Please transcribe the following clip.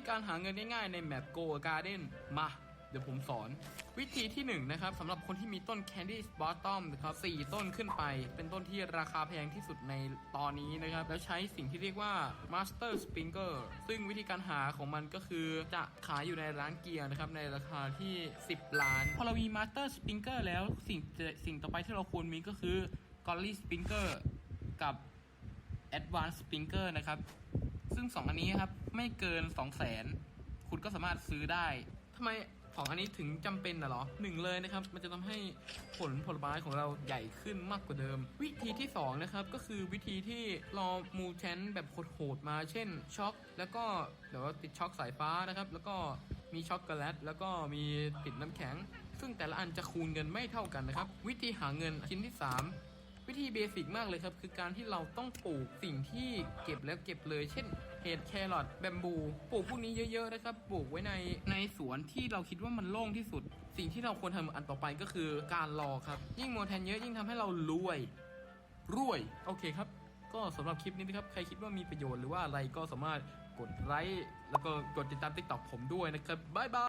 ธีการหาเงินง่ายๆในแมป Go Garden มา เดี๋ยวผมสอน วิธีที่1นงนะครับสำหรับคนที่มีต้น Candy Bottom นะครับ4ต้นขึ้นไป เป็นต้นที่ราคาแพงที่สุดในตอนนี้นะครับ แล้วใช้สิ่งที่เรียกว่า Master Sprinkler ซึ่งวิธีการหาของมันก็คือจะขายอยู่ในร้านเกียร์นะครับ ในราคาที่ 10 ล้าน พอเรามี Master Sprinkler แล้วสิ่งสิ่งต่อไปที่เราควรมีก็คือ Golly Sprinkler กับ Advanced Sprinkler นะครับ ซึ่ง2อันนี้ครับไม่เกิน2 0 0 0 0 0คุณก็สามารถซื้อได้ทำไมของอันนี้ถึงจำเป็นนะเหรอหนึ่งเลยนะครับ มันจะทำให้ผลผลไม้ของเราใหญ่ขึ้นมากกว่าเดิม วิธีที่ 2 นะครับ ก็คือวิธีที่รอมูแทนแบบโหดๆมา เช่นช็อก แล้วก็เดี๋ยวว่าติดช็อกสายฟ้านะครับ แล้วก็มีช็อกโกแลตแล้วก็มีติดน้ำแข็ง ซึ่งแต่ละอันจะคูณเงินไม่เท่ากันนะครับ วิธีหาเงินชิ้นที่ 3 วิธีเบสิกมากเลยครับ คือการที่เราต้องปลูกสิ่งที่เก็บแล้วเก็บเลย เช่น เห็ดแครอทแบมบูปลูกพวกนี้เยอะๆนะครับปลูกไว้ในในสวนที่เราคิดว่ามันโล่งที่สุด สิ่งที่เราควรทำอันต่อไปก็คือการรอครับ ยิ่งโมแทนเยอะยิ่งทำให้เรารวย รวยโอเคครับ ก็สำหรับคลิปนี้นะครับใครคิดว่ามีประโยชน์หรือว่าอะไรก็สามารถกดไลค์แล้วก็กดติดตาม TikTok ผมด้วยนะครับบ๊ายบาย